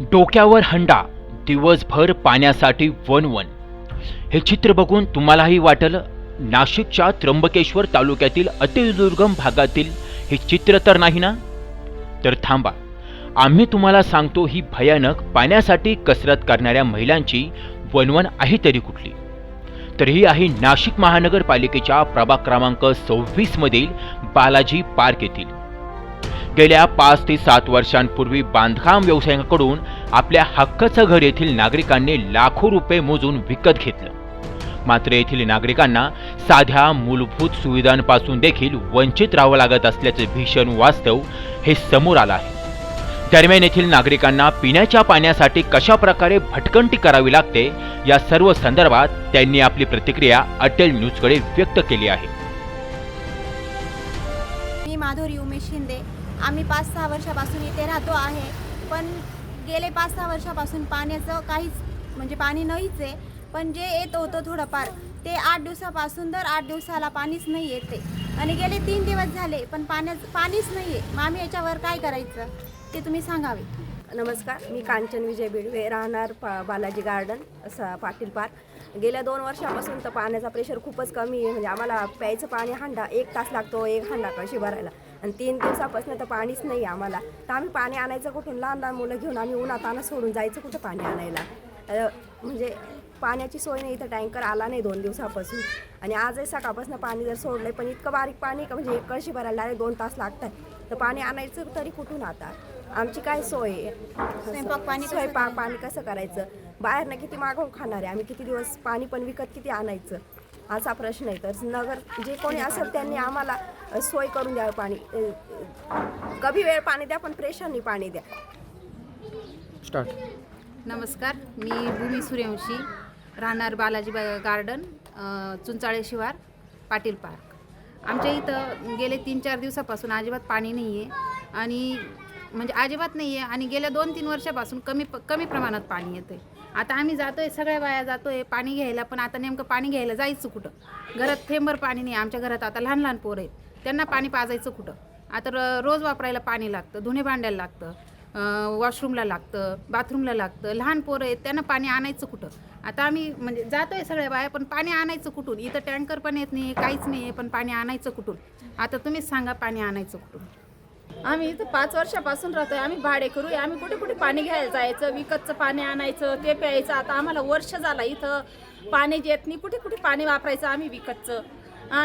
डोक्यावर हंडा दिवसभर पाण्यासाठी वन वन हे चित्र बघून तुम्हालाही वाटल नाशिकच्या त्र्यंबकेश्वर तालुक्यातील अतिदुर्गम भागातील हे चित्र तर नाही ना? तर थांबा. आम्ही तुम्हाला सांगतो ही भयानक पाण्यासाठी कसरत करणाऱ्या महिलांची वनवन आहे तरी कुठली? तर ही आहे नाशिक महानगरपालिकेच्या प्रभाग क्रमांक सव्वीस मधील बालाजी पार्क येथील. गेल्या पाच ते सात वर्षांपूर्वी बांधकाम व्यवसायांकडून आपल्या हक्काचं घर येथील नागरिकांनी लाखो रुपये मोजून विकत घेतलं. मात्र येथील नागरिकांना साध्या मूलभूत सुविधांपासून देखील वंचित राहावं लागत असल्याचे भीषण वास्तव हे समोर आलं आहे. दरम्यान येथील नागरिकांना पिण्याच्या पाण्यासाठी कशा प्रकारे भटकंटी करावी लागते या सर्व संदर्भात त्यांनी आपली प्रतिक्रिया अटेल न्यूजकडे व्यक्त केली आहे. मी माधुरी उमेश शिंदे. आम्ही पाच सहा वर्षापासून इथे राहतो आहे. पण गेले पाच सहा वर्षापासून पाण्याचं काहीच म्हणजे पाणी नाहीच आहे. पण जे येत होतं थोडंफार ते आठ दिवसापासून दर आठ दिवसाला पाणीच नाही येते आणि गेले तीन दिवस झाले पण पाण्याचं पाणीच नाही आहे. मग आम्ही याच्यावर काय करायचं? ते तुम्ही सांगावे. नमस्कार मी कांचन विजय बिडवे राहणार पा बालाजी गार्डन असा पाटील पार्क. गेल्या दोन वर्षापासून तर पाण्याचा प्रेशर खूपच कमी आहे. म्हणजे आम्हाला प्यायचं पाणी हांडा एक तास लागतो एक हांडा कशी भरायला. आणि तीन दिवसापासून तर पाणीच नाही आहे आम्हाला. तर आम्ही पाणी आणायचं कुठून? लहान लहान मुलं घेऊन आम्ही उन्हात आणत सोडून जायचं कुठं पाणी आणायला? म्हणजे पाण्याची सोय नाही इथं टँकर आला नाही दोन दिवसापासून. आणि आजही सकाळपासून पाणी जर सोडलंय पण इतकं बारीक पाणी का? म्हणजे एक कळशी भरायला डायरेक्ट दोन तास लागतात. तर पाणी आणायचं तरी कुठून आता? आमची काय सोय आहे? स्वयंपाक पाणी कसं स्वयंपाक करायचं? बाहेरनं किती मागवून खाणार आहे? आम्ही किती दिवस पाणी पण विकत किती आणायचं? असा प्रश्न आहे. तर नगर जे कोणी असेल त्यांनी आम्हाला सोय करून द्यावं पाणी. कमी वेळ पाणी द्या पण प्रेशरनी पाणी द्या. नमस्कार. मी भूमी सूर्यवंशी राहणार बालाजी बा- गार्डन चुंचाळे शिवार पाटील पार्क. आमच्या इथं गेले तीन चार दिवसापासून अजिबात पाणी नाही आहे आणि म्हणजे अजिबात नाही आहे आणि गेल्या दोन तीन वर्षापासून कमी प कमी प्रमाणात पाणी येतं आहे आता आम्ही जातो आहे सगळ्या बाया जातो आहे पाणी घ्यायला पण आता नेमकं पाणी घ्यायला जायचं कुठं? घरात थेंबर पाणी नाही आमच्या घरात आता लहान लहान पोरं आहेत. त्यांना पाणी पाजायचं कुठं? आता र रोज वापरायला पाणी लागतं धुणे भांड्याला लागतं वॉशरूमला लागतं बाथरूमला लागतं लहान पोरं आहेत त्यांना पाणी आणायचं कुठं? आता आम्ही म्हणजे जातो आहे सगळ्या बाया पण पाणी आणायचं कुठून? इथं टँकर पण येत नाही काहीच नाही आहे पण पाणी आणायचं कुठून? आता तुम्हीच सांगा पाणी आणायचं कुठून? आम्ही इथं पाच वर्षापासून राहतोय आम्ही भाडे करू आम्ही कुठे कुठे पाणी घ्यायला जायचं विकतचं पाणी आणायचं ते प्यायचं. आता आम्हाला वर्ष झाला इथं पाणी येत नाही कुठे कुठे पाणी वापरायचं आम्ही विकतचं.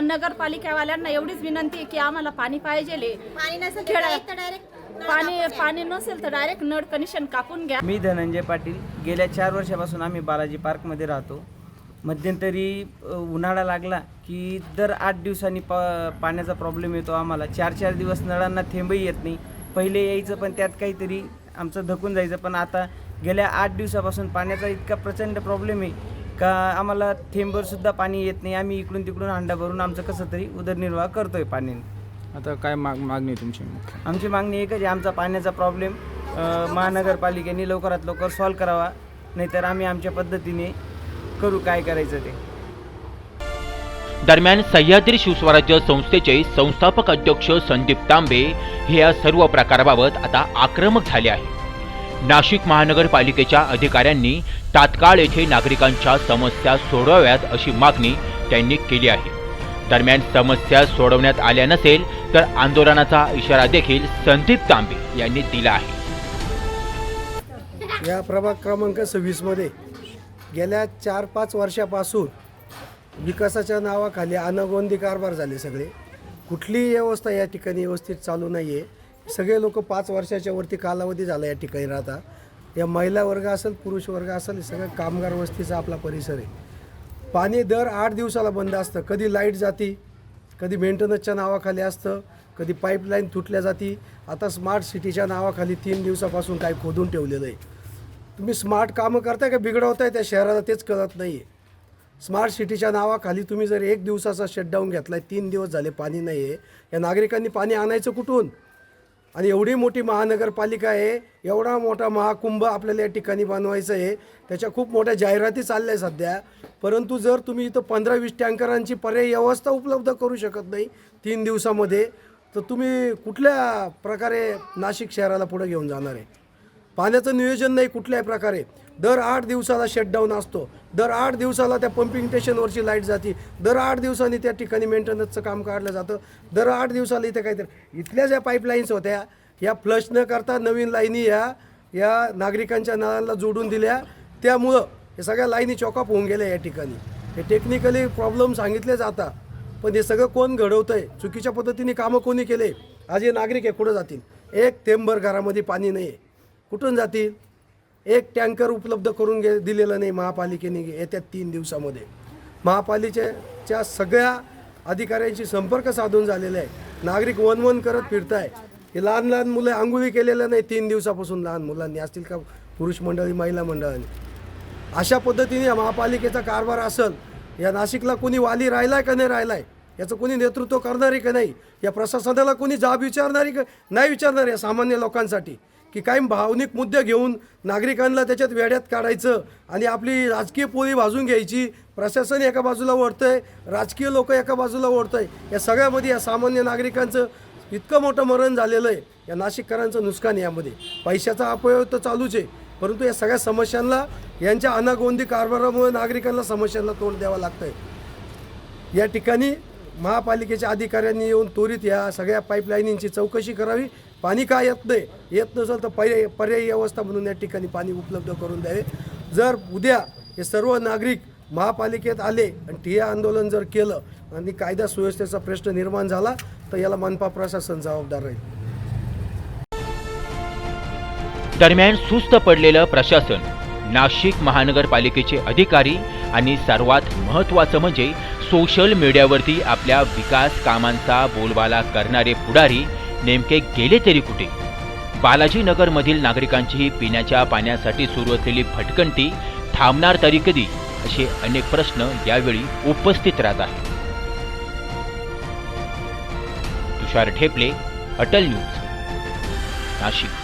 नगरपालिकावाल्यांना एवढीच विनंती आहे की आम्हाला पाणी पाहिजे पाणी नसेल खेळा. तर डायरेक्ट पाणी पाणी नसेल तर डायरेक्ट नळ कनेक्शन कापून घ्या. मी धनंजय पाटील गेल्या चार वर्षापासून आम्ही बालाजी पार्कमध्ये राहतो. मध्यंतरी उन्हाळा लागला की दर आठ दिवसांनी पा पाण्याचा प्रॉब्लेम येतो आम्हाला. चार चार दिवस नळांना थेंबही येत नाही. पहिले यायचं पण त्यात काहीतरी आमचं धकून जायचं. पण आता गेल्या आठ दिवसापासून पाण्याचा इतका प्रचंड प्रॉब्लेम आहे का आम्हाला थेंबरसुद्धा पाणी येत नाही. आम्ही इकडून तिकडून हांडा भरून आमचं कसं तरी उदरनिर्वाह करतोय पाण्याने. आता काय माग मागणी आहे तुमची? आमची मागणी एकच आहे आमचा पाण्याचा प्रॉब्लेम महानगरपालिकेने लवकरात लवकर सॉल्व करावा. नाहीतर आम्ही आमच्या पद्धतीने करू काय करायचं ते? दरम्यान सह्याद्री शिवस्वराज्य संस्थेचे संस्थापक अध्यक्ष संदीप तांबे हे या सर्व प्रकाराबाबत आता आक्रमक झाले आहे. नाशिक महानगरपालिकेच्या अधिकाऱ्यांनी तात्काळ येथे नागरिकांच्या समस्या सोडवाव्यात अशी मागणी त्यांनी केली आहे. दरम्यान समस्या सोडवण्यात आल्या नसेल तर आंदोलनाचा इशारा देखील संदीप तांबे यांनी दिला आहे. या प्रभाग क्रमांक सव्वीसमध्ये गेल्या चार पाच वर्षापासून विकासाच्या नावाखाली अनगोंदी कारभार झाले सगळे. कुठलीही व्यवस्था या ठिकाणी व्यवस्थित चालू नाही आहे सगळे लोक पाच वर्षाच्या वरती कालावधी झाला या ठिकाणी राहता. या महिला वर्ग असेल पुरुष वर्ग असेल सगळं कामगार वस्तीचा आपला परिसर आहे. पाणी दर आठ दिवसाला बंद असतं. कधी लाइट जाती कधी मेंटेनन्सच्या नावाखाली असतं कधी पाईपलाईन तुटल्या जाती. आता स्मार्ट सिटीच्या नावाखाली तीन दिवसापासून काय खोदून ठेवलेलं आहे. तुम्ही स्मार्ट कामं करताय का बिघडवताय त्या शहराला तेच कळत नाही आहे स्मार्ट सिटीच्या नावाखाली तुम्ही जर एक दिवसाचा शटडाऊन घेतला आहे तीन दिवस झाले पाणी नाही आहे या नागरिकांनी पाणी आणायचं कुठून? आणि एवढी मोठी महानगरपालिका आहे एवढा मोठा महाकुंभ आपल्याला या ठिकाणी बनवायचं आहे. त्याच्या खूप मोठ्या जाहिराती चालल्या आहे सध्या. परंतु जर तुम्ही इथं पंधरा वीस टँकरांची पर्यायी व्यवस्था उपलब्ध करू शकत नाही तीन दिवसामध्ये तर तुम्ही कुठल्या प्रकारे नाशिक शहराला पुढे घेऊन जाणार आहे? पाण्याचं नियोजन नाही कुठल्याही प्रकारे. दर आठ दिवसाला शटडाऊन असतो. दर आठ दिवसाला त्या पंपिंग स्टेशनवरची लाइट जाते. दर आठ दिवसांनी त्या ठिकाणी मेंटेनन्सचं काम काढलं जातं. दर आठ दिवसाला इथे काहीतरी. इथल्या ज्या पाईपलाईन्स होत्या या फ्लश न करता नवीन लाईनी या या नागरिकांच्या नळांना जोडून दिल्या. त्यामुळं हे सगळ्या लाईनी चॉकअप होऊन गेल्या या ठिकाणी. हे टेक्निकली प्रॉब्लेम सांगितले जातात पण हे सगळं कोण घडवतं आहे चुकीच्या पद्धतीने कामं कोणी केले? आज हे नागरिक आहे कुठं जातील? एक थेंबर घरामध्ये पाणी नाही आहे कुठून जातील? एक टँकर उपलब्ध करून घे दिलेलं नाही महापालिकेने येत्या तीन दिवसामध्ये. महापालिकेच्या सगळ्या अधिकाऱ्यांशी संपर्क साधून झालेले आहे. नागरिक वन वन करत फिरताय. हे लहान लहान मुलं आंघोळी केलेलं नाही तीन दिवसापासून. लहान मुलांनी असतील का पुरुष मंडळी महिला मंडळांनी? अशा पद्धतीने महापालिकेचा कारभार असेल या नाशिकला कोणी वाली राहिलाय का नाही राहिलाय? याचं कोणी नेतृत्व करणारे का नाही? या प्रशासनाला कोणी जाब विचारणारी का नाही विचारणार या सामान्य लोकांसाठी? की काही भावनिक मुद्दे घेऊन नागरिकांना त्याच्यात वेड्यात काढायचं आणि आपली राजकीय पोळी भाजून घ्यायची. प्रशासन एका बाजूला ओढतंय राजकीय लोक एका बाजूला ओढतंय. या सगळ्यामध्ये या सामान्य नागरिकांचं इतकं मोठं मरण झालेलं आहे. या नाशिककरांचं नुकसान यामध्ये. पैशाचा अपयोग तर चालूच आहे. परंतु या सगळ्या समस्यांना यांच्या अनागोंदी कारभारामुळे नागरिकांना समस्यांना तोंड द्यावं लागतं आहे या ठिकाणी महापालिकेच्या अधिकाऱ्यांनी येऊन त्वरित या सगळ्या पाईपलाईनींची चौकशी करावी. पाणी का येत नाही येत नसेल तर पर्याय पर्यायी व्यवस्था म्हणून या ठिकाणी पाणी उपलब्ध करून द्यावे. जर उद्या हे सर्व नागरिक महापालिकेत आले आणि ठिया आंदोलन जर केलं आणि कायदा सुव्यवस्थेचा प्रश्न निर्माण झाला तर याला मनपा प्रशासन जबाबदार राहील. दरम्यान सुस्त पडलेलं प्रशासन. नाशिक महानगरपालिकेचे अधिकारी आणि सर्वात महत्त्वाचं म्हणजे सोशल मीडियावरती आपल्या विकास कामांचा बोलबाला करणारे पुढारी नेमके गेले तरी कुठे? बालाजीनगरमधील नागरिकांची पिण्याच्या पाण्यासाठी सुरू असलेली भटकंती थांबणार तरी कधी? असे अनेक प्रश्न यावेळी उपस्थित राहत आहेत. तुषार ठेपले अटल न्यूज नाशिक.